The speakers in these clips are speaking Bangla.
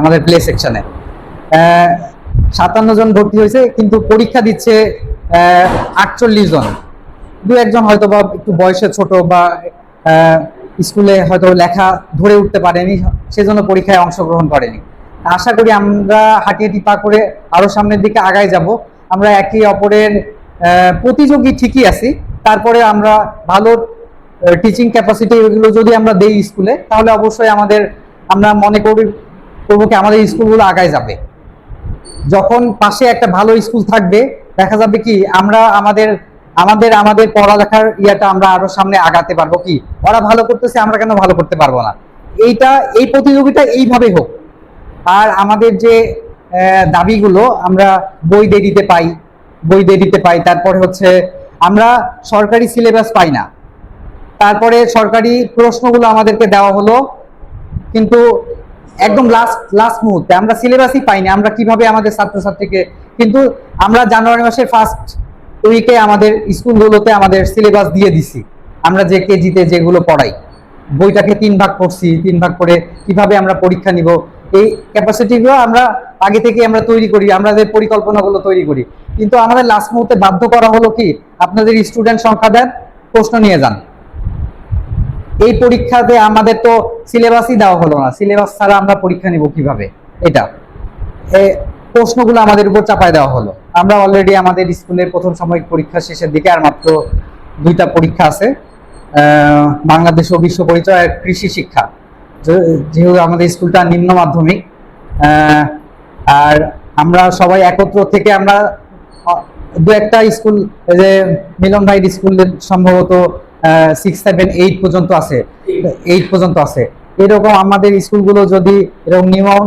আমাদের প্লে সেকশনে সাতান্ন জন ভর্তি হয়েছে, কিন্তু পরীক্ষা দিচ্ছে আটচল্লিশ জন। দু একজন হয়তো বা একটু বয়সে ছোট বা স্কুলে হয়তো লেখা ধরে উঠতে পারেনি, সেজন্য পরীক্ষায় অংশগ্রহণ করেনি। আশা করি আমরা হাঁটি হাঁটি পা করে আরও সামনের দিকে আগায় যাব। আমরা একে অপরের প্রতিযোগী ঠিকই আছি। তারপরে আমরা ভালো টিচিং ক্যাপাসিটি এগুলো যদি আমরা দেই স্কুলে, তাহলে অবশ্যই আমাদের, আমরা মনে করি করব কি আমাদের স্কুলগুলো আগায় যাবে। যখন পাশে একটা ভালো স্কুল থাকবে, দেখা যাবে কি আমরা আমাদের আমাদের আমাদের পড়ালেখার ইয়েটা আমরা আরও সামনে আগাতে পারব কি? ওরা ভালো করতেছে, আমরা কেন ভালো করতে পারব না? এইটা, এই প্রতিযোগিতা এইভাবে হোক। আর আমাদের যে দাবিগুলো আমরা বই দেরিতে পাই, বই দেরিতে পাই, তারপরে হচ্ছে আমরা সরকারি সিলেবাস পাই না। তারপরে সরকারি প্রশ্নগুলো আমাদেরকে দেওয়া হলো, কিন্তু একদম লাস্ট লাস্ট মুহূর্তে। আমরা সিলেবাসই পাইনি, আমরা কীভাবে আমাদের ছাত্রছাত্রীকে, কিন্তু আমরা জানুয়ারি মাসের ফার্স্ট উইকে আমাদের স্কুলগুলোতে আমাদের সিলেবাস দিয়ে দিছি। আমরা যে কেজিতে যেগুলো পড়াই, বইটাকে তিন ভাগ করছি তিন ভাগ করে কীভাবে আমরা পরীক্ষা নিব, এই ক্যাপাসিটিগুলো আমরা আগে থেকে আমরা তৈরি করি, আমাদের পরিকল্পনাগুলো তৈরি করি। কিন্তু আমাদের লাস্ট মুহূর্তে বাধ্য করা হলো কি, আপনাদের স্টুডেন্ট সংখ্যা দেন, প্রশ্ন নিয়ে যান। এই পরীক্ষাতে আমাদের তো সিলেবাসই দেওয়া হলো না। সিলেবাস ছাড়া আমরা পরীক্ষা নিব কীভাবে? এটা। প্রশ্নগুলো আমাদের উপর চাপায় দেওয়া হলো। আমরা অলরেডি আমাদের স্কুলের প্রথম সাময়িক পরীক্ষা শেষের দিকে আর মাত্র দুইটা পরীক্ষা আছে। বাংলাদেশ ও বিশ্ব পরিচয় আর কৃষি শিক্ষা। যেহেতু আমাদের স্কুলটা নিম্ন মাধ্যমিক আর আমরা সবাই একত্র থেকে আমরা দু একটা স্কুল যে মিলন ভাইয়ের স্কুলের সম্ভবত সিক্স সেভেন এইট পর্যন্ত আছে। এইট পর্যন্ত আছে। এরকম আমাদের স্কুলগুলো যদি এরকম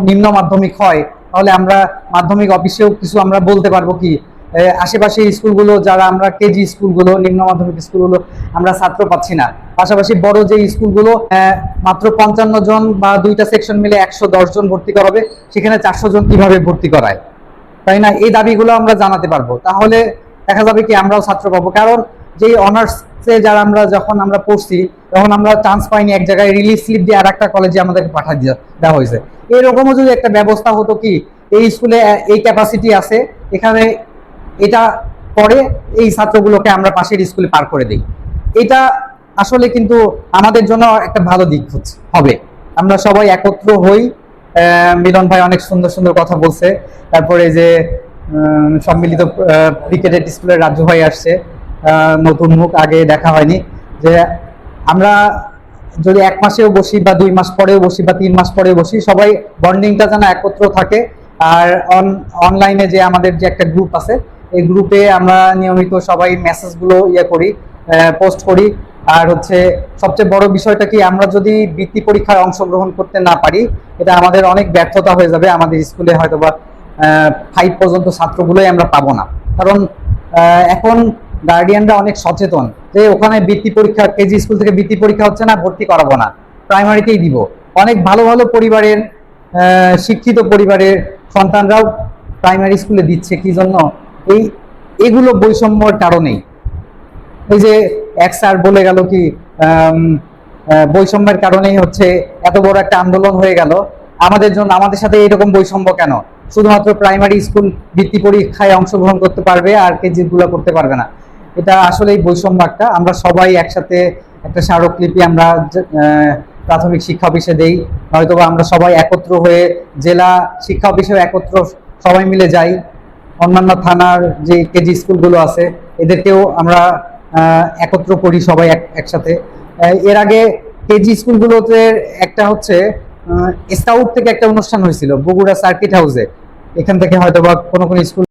নিম্ন মাধ্যমিক হয়, তাহলে আমরা মাধ্যমিক অফিসেও কিছু আমরা বলতে পারব কি আশেপাশে স্কুলগুলো যারা আমরা কেজি স্কুলগুলো, নিম্ন মাধ্যমিক স্কুলগুলো আমরা ছাত্র পাচ্ছি না। পাশাপাশি বড় যে স্কুলগুলো মাত্র পঞ্চান্ন জন বা দুইটা সেকশন মিলে একশো দশ জন ভর্তি করাবে, সেখানে চারশো জন কীভাবে ভর্তি করায়? তাই না? এই দাবিগুলো আমরা জানাতে পারব। তাহলে দেখা যাবে কি আমরাও ছাত্র পাবো। কারণ যে অনার্সে যারা আমরা যখন আমরা পড়ছি, তখন আমরা চান্স পাইনি এক জায়গায় রিলিজ স্লিপ দিয়ে আর একটা কলেজে আমাদেরকে পাঠিয়ে দেওয়া- হয়েছে। এরকমও যদি একটা ব্যবস্থা হতো কি, এই স্কুলে এই ক্যাপাসিটি আছে, এখানে এটা পরে এই ছাত্রগুলোকে আমরা পাশের স্কুলে পার করে দিই। এটা আসলে কিন্তু আমাদের জন্য একটা ভালো দিক হচ্ছে, হবে। আমরা সবাই একত্র হই মিলন ভাই অনেক সুন্দর সুন্দর কথা বলছে। তারপরে যে সম্মিলিত ক্রিকেটের স্কুলের রাজু ভাই আসছে। নতুন মুখ আগে দেখা হয়নি। যে আমরা যদি এক মাসেও বসি বা দুই মাস পরেও বসি বা তিন মাস পরেও বসি, সবাই বন্ডিংটা যেন একত্র থাকে। আর অন অনলাইনে যে আমাদের যে একটা গ্রুপ আছে, এই গ্রুপে আমরা নিয়মিত সবাই মেসেজগুলো ইয়ে করি পোস্ট করি। আর হচ্ছে সবচেয়ে বড় বিষয়টা কি, আমরা যদি বৃত্তি পরীক্ষায় অংশগ্রহণ করতে না পারি, এটা আমাদের অনেক ব্যর্থতা হয়ে যাবে। আমাদের স্কুলে হয়তো বা ফাইভ পর্যন্ত ছাত্রগুলোই আমরা পাবো না। কারণ এখন গার্ডিয়ানরা অনেক সচেতন যে ওখানে বৃত্তি পরীক্ষা, কেজি স্কুল থেকে বৃত্তি পরীক্ষা হচ্ছে না, ভর্তি করাবো না। প্রাইমারিতেই দিব। অনেক ভালো ভালো পরিবারের শিক্ষিত পরিবারের সন্তানরাও প্রাইমারি স্কুলে দিচ্ছে, কি জন্য? এই, এগুলো বৈষম্যর কারণেই। এই যে এক স্যার বলে গেল কি বৈষম্যের কারণেই হচ্ছে এত বড় একটা আন্দোলন হয়ে গেল। আমাদের জন্য, আমাদের সাথে এরকম বৈষম্য কেন? শুধুমাত্র প্রাইমারি স্কুল বৃত্তি পরীক্ষায় অংশগ্রহণ করতে পারবে আর কেজি গুলো করতে পারবে না। এটা আসলেই বৈষম্য একটা আমরা সবাই একসাথে একটা স্মারকলিপি আমরা প্রাথমিক শিক্ষা অফিসে দেই। হয়তোবা আমরা সবাই একত্র হয়ে জেলা শিক্ষা অফিসেও একত্র সবাই মিলে যাই। অন্যান্য থানার যে কেজি স্কুলগুলো আছে, এদেরকেও আমরা একত্র করি সবাই এক- একসাথে। এর আগে কেজি স্কুলগুলোতে একটা হচ্ছে স্কাউট থেকে একটা অনুষ্ঠান হয়েছিল, বগুড়া সার্কিট হাউসে। এখান থেকে হয়তো বা কোনো কোনো স্কুল